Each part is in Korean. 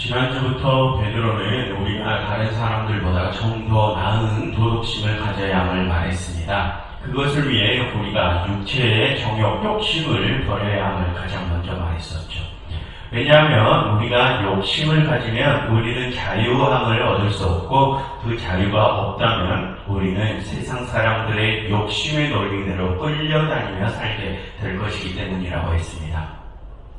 지난주부터 베드로는 우리가 다른 사람들보다 좀 더 나은 도덕심을 가져야 함을 말했습니다. 그것을 위해 우리가 육체의 정욕, 욕심을 버려야 함을 가장 먼저 말했었죠. 왜냐하면 우리가 욕심을 가지면 우리는 자유함을 얻을 수 없고 그 자유가 없다면 우리는 세상 사람들의 욕심의 논리대로 끌려다니며 살게 될 것이기 때문이라고 했습니다.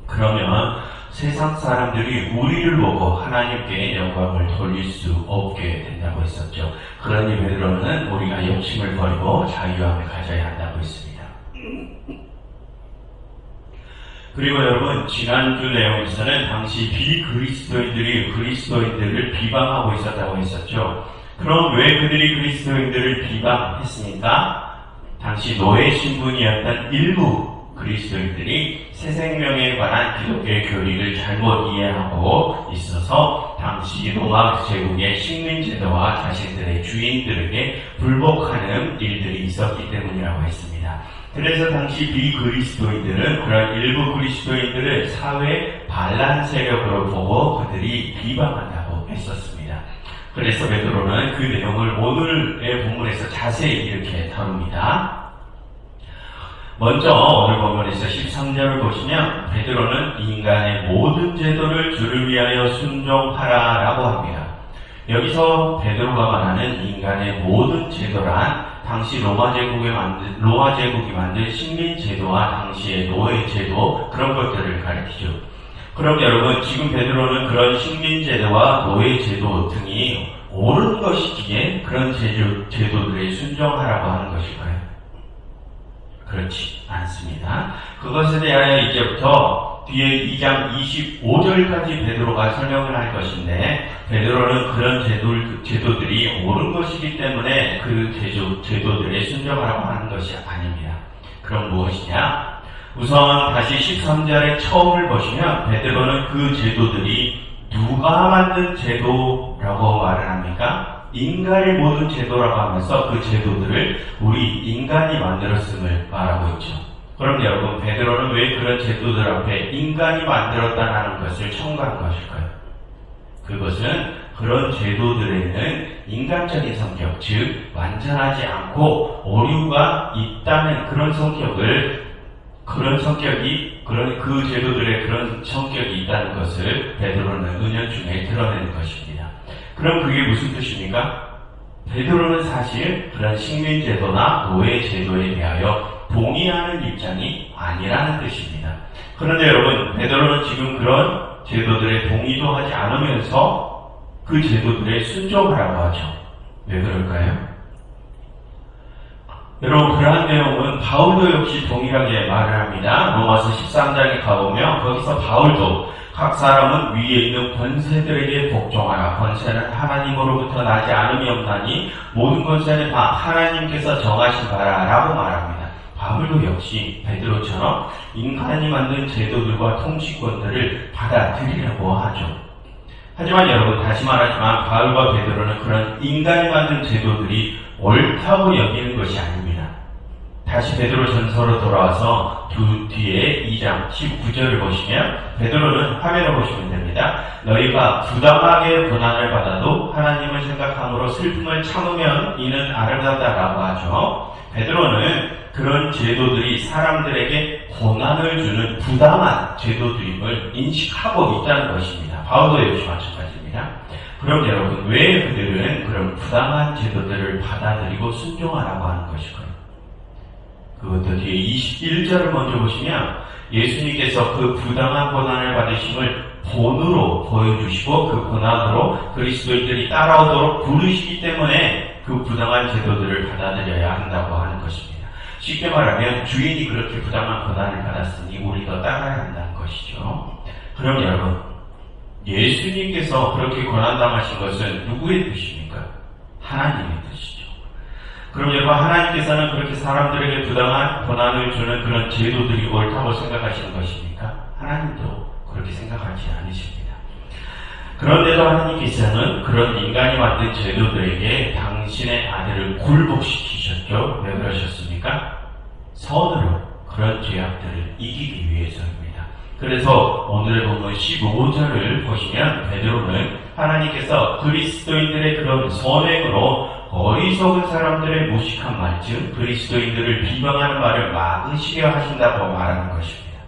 그러면 세상 사람들이 우리를 보고 하나님께 영광을 돌릴 수 없게 된다고 했었죠. 그러니 베드로는 우리가 욕심을 버리고 자유함을 가져야 한다고 했습니다. 그리고 여러분 지난주 내용에서는 당시 비그리스도인들이 그리스도인들을 비방하고 있었다고 했었죠. 그럼 왜 그들이 그리스도인들을 비방했습니까? 당시 노예 신분이었던 일부 그리스도인들이 새 생명에 관한 기독교의 교리를 잘못 이해하고 있어서 당시 로마 제국의 식민제도와 자신들의 주인들에게 불복하는 일들이 있었기 때문이라고 했습니다. 그래서 당시 비그리스도인들은 그런 일부 그리스도인들을 사회 반란 세력으로 보고 그들이 비방한다고 했었습니다. 그래서 베드로는 그 내용을 오늘의 본문에서 자세히 이렇게 다룹니다. 먼저 오늘 본문에서 13절을 보시면 베드로는 인간의 모든 제도를 주를 위하여 순종하라 라고 합니다. 여기서 베드로가 말하는 인간의 모든 제도란 당시 로마 제국에 만든 로마 제국이 만든 식민 제도와 당시의 노예 제도 그런 것들을 가리키죠. 그럼 여러분 지금 베드로는 그런 식민 제도와 노예 제도 등이 옳은 것이기에 그런 제도, 제도들에 순종하라고 하는 것일까요? 그렇지 않습니다. 그것에 대하여 이제부터 뒤에 2장 25절까지 베드로가 설명을 할 것인데 베드로는 그런 제도, 제도들이 옳은 것이기 때문에 그 제도, 제도들에 순종하라고 하는 것이 아닙니다. 그럼 무엇이냐? 우선 다시 13절의 처음을 보시면 베드로는 그 제도들이 누가 만든 제도라고 말을 합니까? 인간의 모든 제도라고 하면서 그 제도들을 우리 인간이 만들었음을 말하고 있죠. 그럼 여러분, 베드로는 왜 그런 제도들 앞에 인간이 만들었다는 것을 첨가한 것일까요? 그것은 그런 제도들에는 인간적인 성격, 즉, 완전하지 않고 오류가 있다는 그런 성격을, 그런 성격이, 그런 그 제도들의 그런 성격이 있다는 것을 베드로는 은연 중에 드러내는 것입니다. 그럼 그게 무슨 뜻입니까? 베드로는 사실 그런 식민 제도나 노예 제도에 대하여 동의하는 입장이 아니라는 뜻입니다. 그런데 여러분, 베드로는 지금 그런 제도들에 동의도 하지 않으면서 그 제도들에 순종하라고 하죠. 왜 그럴까요? 여러분, 그러한 내용은 바울도 역시 동일하게 말을 합니다. 로마서 13장에 가보면 거기서 바울도 각 사람은 위에 있는 권세들에게 복종하라. 권세는 하나님으로부터 나지 않음이 없나니 모든 권세는 다 하나님께서 정하신 바라라고 말합니다. 바울도 역시 베드로처럼 인간이 만든 제도들과 통치권들을 받아들이려고 하죠. 하지만 여러분 다시 말하지만 바울과 베드로는 그런 인간이 만든 제도들이 옳다고 여기는 것이 아닙니다. 다시 베드로 전서로 돌아와서 두 뒤에 2장 19절을 보시면 베드로는 화면을 보시면 됩니다. 너희가 부당하게 고난을 받아도 하나님을 생각함으로 슬픔을 참으면 이는 아름답다라고 하죠. 베드로는 그런 제도들이 사람들에게 고난을 주는 부당한 제도들임을 인식하고 있다는 것입니다. 바울도 역시 마찬가지입니다. 그럼 여러분 왜 그들은 그런 부당한 제도들을 받아들이고 순종하라고 하는 것일까요? 그것도 뒤에 21절을 먼저 보시면 예수님께서 그 부당한 고난을 받으심을 본으로 보여주시고 그 고난으로 그리스도인들이 따라오도록 부르시기 때문에 그 부당한 제도들을 받아들여야 한다고 하는 것입니다. 쉽게 말하면 주인이 그렇게 부당한 고난을 받았으니 우리도 따라야 한다는 것이죠. 그럼 여러분, 예수님께서 그렇게 고난당하신 것은 누구의 뜻입니까? 하나님의 뜻이죠. 그럼 여러분, 하나님께서는 그렇게 사람들에게 부당한 고난을 주는 그런 제도들이 옳다고 생각하시는 것입니까? 하나님도 그렇게 생각하지 않으십니다. 그런데도 하나님께서는 그런 인간이 만든 제도들에게 당신의 아들을 굴복시키셨죠. 왜 그러셨습니까? 선으로 그런 죄악들을 이기기 위해서입니다. 그래서 오늘의 본문 15절을 보시면 베드로는 하나님께서 그리스도인들의 그런 선행으로 어리석은 사람들의 무식한 말씀, 그리스도인들을 비방하는 말을 막으시려 하신다고 말하는 것입니다.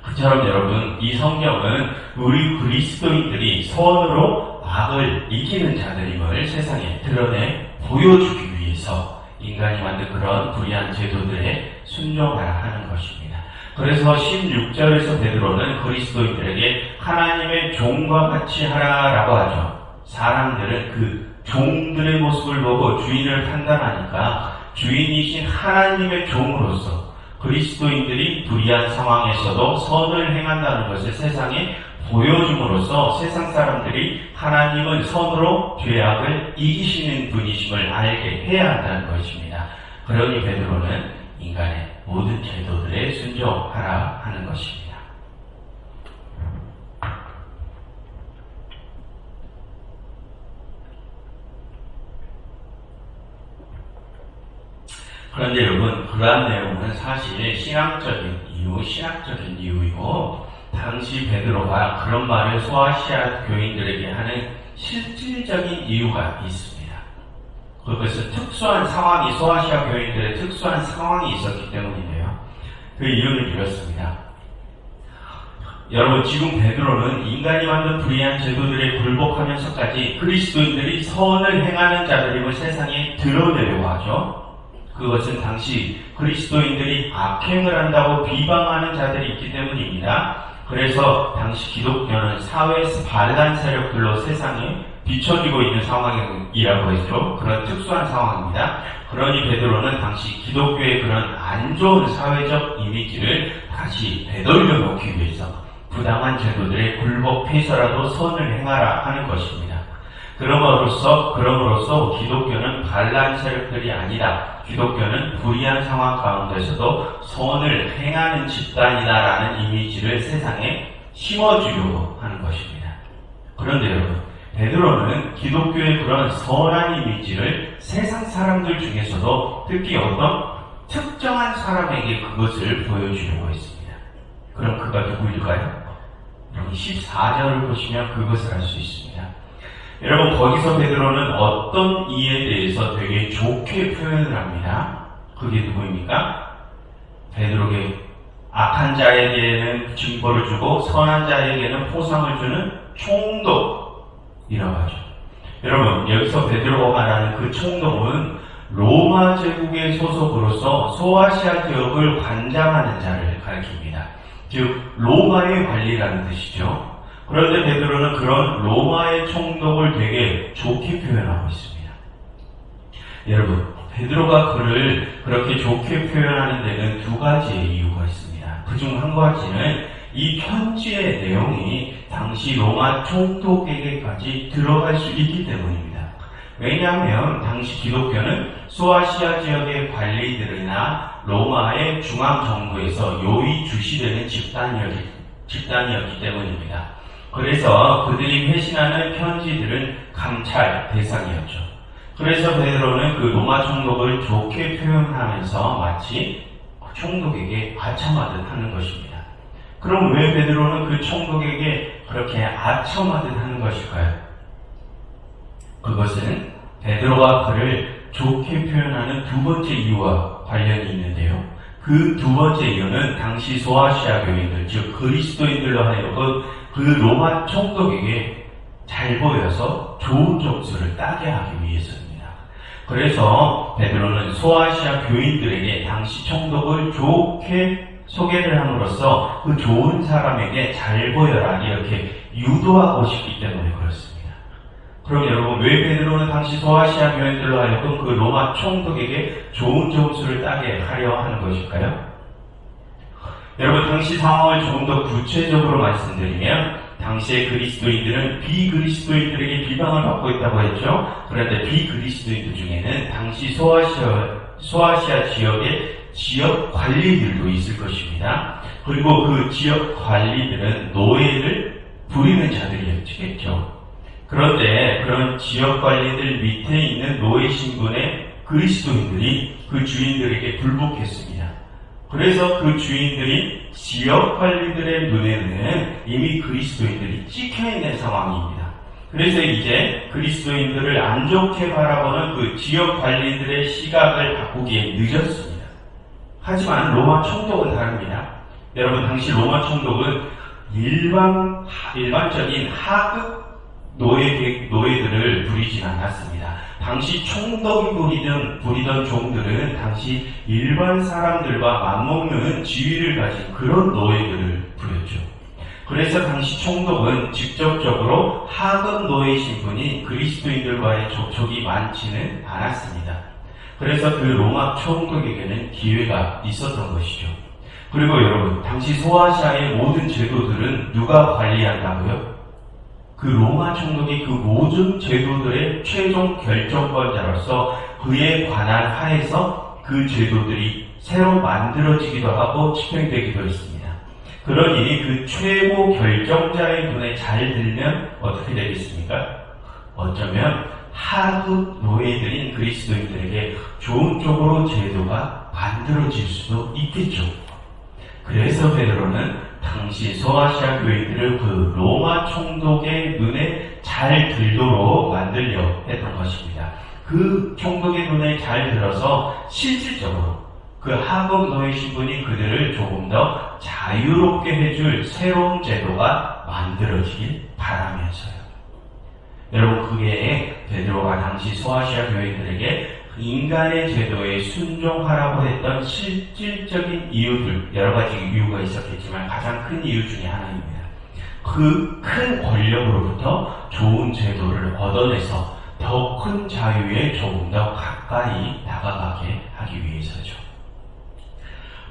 그처럼 여러분, 이 성경은 우리 그리스도인들이 선으로 악을 이기는 자들임을 세상에 드러내 보여주기 위해서 인간이 만든 그런 불의한 제도들에 순종하라 하는 것입니다. 그래서 16절에서 베드로는 그리스도인들에게 하나님의 종과 같이 하라라고 하죠. 사람들은 그 종들의 모습을 보고 주인을 판단하니까 주인이신 하나님의 종으로서 그리스도인들이 불의한 상황에서도 선을 행한다는 것을 세상에 보여줌으로써 세상 사람들이 하나님은 선으로 죄악을 이기시는 분이심을 알게 해야 한다는 것입니다. 그러니 베드로는 인간의 모든 제도들에 순종하라 하는 것입니다. 그런데 여러분, 그러한 내용은 사실 신학적인 이유, 신학적인 이유이고, 당시 베드로가 그런 말을 소아시아 교인들에게 하는 실질적인 이유가 있습니다. 그것은 특수한 상황이, 소아시아 교인들의 특수한 상황이 있었기 때문인데요. 그 이유는 이렇습니다. 여러분, 지금 베드로는 인간이 만든 불의한 제도들에 굴복하면서까지 그리스도인들이 선을 행하는 자들임을 세상에 드러내려고 하죠. 그것은 당시 그리스도인들이 악행을 한다고 비방하는 자들이 있기 때문입니다. 그래서 당시 기독교는 사회에서 반란 세력들로 세상에 비춰지고 있는 상황이라고 했죠. 그런 특수한 상황입니다. 그러니 베드로는 당시 기독교의 그런 안 좋은 사회적 이미지를 다시 되돌려 놓기 위해서 부당한 제도들의 굴복 해서라도 선을 행하라 하는 것입니다. 그럼으로써 그럼으로써 기독교는 반란 세력들이 아니다. 기독교는 불의한 상황 가운데서도 선을 행하는 집단이다라는 이미지를 세상에 심어주려고 하는 것입니다. 그런데 여러분, 베드로는 기독교의 그런 선한 이미지를 세상 사람들 중에서도 특히 어떤 특정한 사람에게 그것을 보여주려고 했습니다. 그럼 그가 누구일까요? 여러분 14절을 보시면 그것을 알 수 있습니다. 여러분 거기서 베드로는 어떤 이에 대해서 되게 좋게 표현을 합니다. 그게 누구입니까? 베드로에게 악한 자에게는 징벌을 주고 선한 자에게는 포상을 주는 총독이라고 하죠. 여러분 여기서 베드로가 말하는 그 총독은 로마 제국의 소속으로서 소아시아 지역을 관장하는 자를 가리킵니다. 즉 로마의 관리라는 뜻이죠. 그런데 베드로는 그런 로마의 총독을 되게 좋게 표현하고 있습니다. 여러분, 베드로가 그를 그렇게 좋게 표현하는 데는 두 가지의 이유가 있습니다. 그중 한 가지는 이 편지의 내용이 당시 로마 총독에게까지 들어갈 수 있기 때문입니다. 왜냐하면 당시 기독교는 소아시아 지역의 관리들이나 로마의 중앙 정부에서 요의 주시되는 집단이었기, 집단이었기 때문입니다. 그래서 그들이 회신하는 편지들은 감찰 대상이었죠. 그래서 베드로는 그 로마 총독을 좋게 표현하면서 마치 총독에게 아첨하듯 하는 것입니다. 그럼 왜 베드로는 그 총독에게 그렇게 아첨하듯 하는 것일까요? 그것은 베드로가 그를 좋게 표현하는 두 번째 이유와 관련이 있는데요. 그 두 번째 이유는 당시 소아시아 교인들, 즉 그리스도인들로 하여금 그 로마 총독에게 잘 보여서 좋은 점수를 따게 하기 위해서입니다. 그래서 베드로는 소아시아 교인들에게 당시 총독을 좋게 소개를 함으로써 그 좋은 사람에게 잘 보여라 이렇게 유도하고 싶기 때문에 그럼 여러분 왜 베드로는 당시 소아시아 교인들로 하여금 그 로마 총독에게 좋은 점수를 따게 하려 하는 것일까요? 여러분 당시 상황을 조금 더 구체적으로 말씀드리면 당시의 그리스도인들은 비그리스도인들에게 비방을 받고 있다고 했죠. 그런데 비그리스도인들 중에는 당시 소아시아, 소아시아 지역의 지역 관리들도 있을 것입니다. 그리고 그 지역 관리들은 노예를 부리는 자들이었겠죠. 그런 지역 관리들 밑에 있는 노예 신분의 그리스도인들이 그 주인들에게 불복했습니다. 그래서 그 주인들이 지역 관리들의 눈에는 이미 그리스도인들이 찍혀 있는 상황입니다. 그래서 이제 그리스도인들을 안 좋게 바라보는 그 지역 관리들의 시각을 바꾸기에 늦었습니다. 하지만 로마 총독은 다릅니다. 여러분 당시 로마 총독은 일반 일반적인 하급 노예 노예들을 부리진 않았습니다. 당시 총독이 부리던 부리던 종들은 당시 일반 사람들과 맞먹는 지위를 가진 그런 노예들을 부렸죠. 그래서 당시 총독은 직접적으로 하급 노예 신분이 그리스도인들과의 접촉이 많지는 않았습니다. 그래서 그 로마 총독에게는 기회가 있었던 것이죠. 그리고 여러분, 당시 소아시아의 모든 제도들은 누가 관리한다고요? 그 로마 총독이 그 모든 제도들의 최종 결정권자로서 그에 관한 하에서 그 제도들이 새로 만들어지기도 하고 집행되기도 했습니다. 그러니 그 최고 결정자의 눈에 잘 들면 어떻게 되겠습니까? 어쩌면 하급 노예들인 그리스도인들에게 좋은 쪽으로 제도가 만들어질 수도 있겠죠. 그래서 베드로는 당시 소아시아 교회들을 그 로마 총독의 눈에 잘 들도록 만들려 했던 것입니다. 그 총독의 눈에 잘 들어서 실질적으로 그 하급 노예 신분이 그들을 조금 더 자유롭게 해줄 새로운 제도가 만들어지길 바라면서요. 여러분 그게 베드로가 당시 소아시아 교회들에게 인간의 제도에 순종하라고 했던 실질적인 이유들 여러 가지 이유가 있었겠지만 가장 큰 이유 중에 하나입니다. 그 큰 권력으로부터 좋은 제도를 얻어내서 더 큰 자유에 조금 더 가까이 다가가게 하기 위해서죠.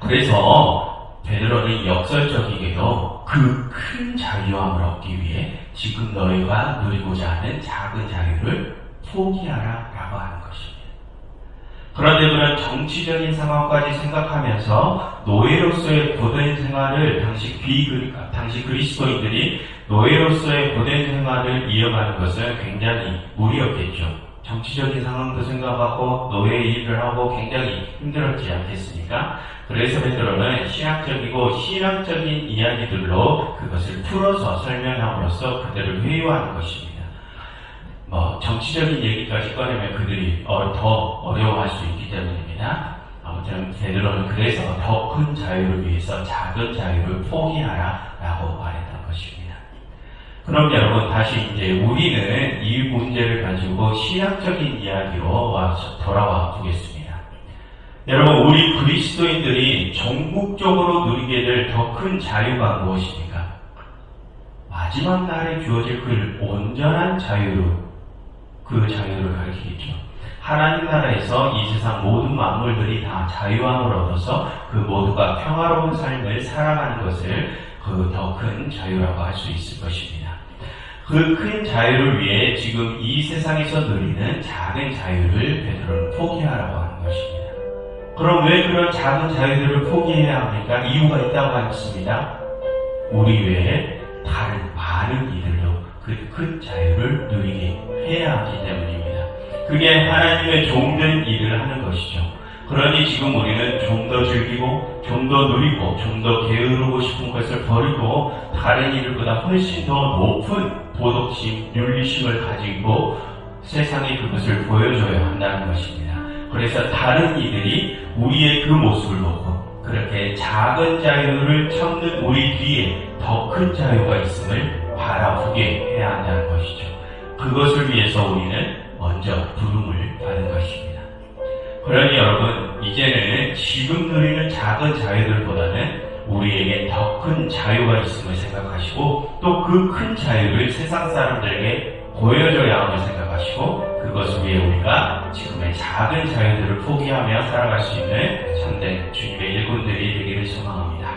그래서 베드로는 역설적이게도 그 큰 자유함을 얻기 위해 지금 너희가 누리고자 하는 작은 자유를 포기하라 라고 하는 것입니다. 그런데 그런 정치적인 상황까지 생각하면서 노예로서의 고된 생활을 당시 비 당시 그리스도인들이 노예로서의 고된 생활을 이어가는 것은 굉장히 무리였겠죠. 정치적인 상황도 생각하고 노예 일을 하고 굉장히 힘들었지 않겠습니까? 그래서 베드로는 신학적이고 신학적인 이야기들로 그것을 풀어서 설명함으로써 그들을 회유하는 것입니다. 뭐 정치적인 얘기까지 꺼내면 그들이 어, 더 어려워할 수 있기 때문입니다. 아무튼 베드로는 그래서 더 큰 자유를 위해서 작은 자유를 포기하라 라고 말했던 것입니다. 그럼 여러분 다시 이제 우리는 이 문제를 가지고 신학적인 이야기로 돌아와 보겠습니다. 여러분 우리 그리스도인들이 전국적으로 누리게 될 더 큰 자유가 무엇입니까? 마지막 날에 주어질 그 온전한 자유로 그 자유를 가리키겠죠. 하나님 나라에서 이 세상 모든 만물들이 다 자유함을 얻어서 그 모두가 평화로운 삶을 살아가는 것을 그 더 큰 자유라고 할 수 있을 것입니다. 그 큰 자유를 위해 지금 이 세상에서 누리는 작은 자유를 베드로는 포기하라고 하는 것입니다. 그럼 왜 그런 작은 자유들을 포기해야 합니까? 이유가 있다고 하셨습니다. 우리 외에 다른 많은 이들도 그 큰 자유를 누리게 해야 하기 때문입니다. 그게 하나님의 종된 일을 하는 것이죠. 그러니 지금 우리는 좀 더 즐기고, 좀 더 누리고, 좀 더 게으르고 싶은 것을 버리고, 다른 일보다 훨씬 더 높은 도덕심, 윤리심을 가지고 세상에 그것을 보여줘야 한다는 것입니다. 그래서 다른 이들이 우리의 그 모습을 보고, 그렇게 작은 자유를 찾는 우리 뒤에 더 큰 자유가 있음을 바라보게 해야 한다는 것이죠. 그것을 위해서 우리는 먼저 부름을 받은 것입니다. 그러니 여러분, 이제는 지금 누리는 작은 자유들보다는 우리에게 더 큰 자유가 있음을 생각하시고 또 그 큰 자유를 세상 사람들에게 보여줘야 함을 생각하시고 그것을 위해 우리가 지금의 작은 자유들을 포기하며 살아갈 수 있는 참된 주님의 일꾼들이 되기를 소망합니다.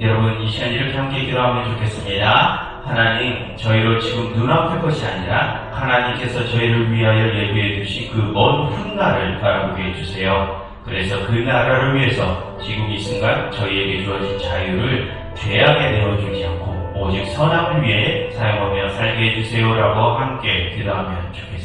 여러분 이 시간 이렇게 함께 기도하면 좋겠습니다. 하나님 저희로 지금 눈앞의 것이 아니라 하나님께서 저희를 위하여 예비해 주신 그 먼 훗날을 바라보게 해주세요. 그래서 그 나라를 위해서 지금 이 순간 저희에게 주어진 자유를 죄악에 내어주지 않고 오직 선함을 위해 사용하며 살게 해주세요라고 함께 기도하면 좋겠습니다.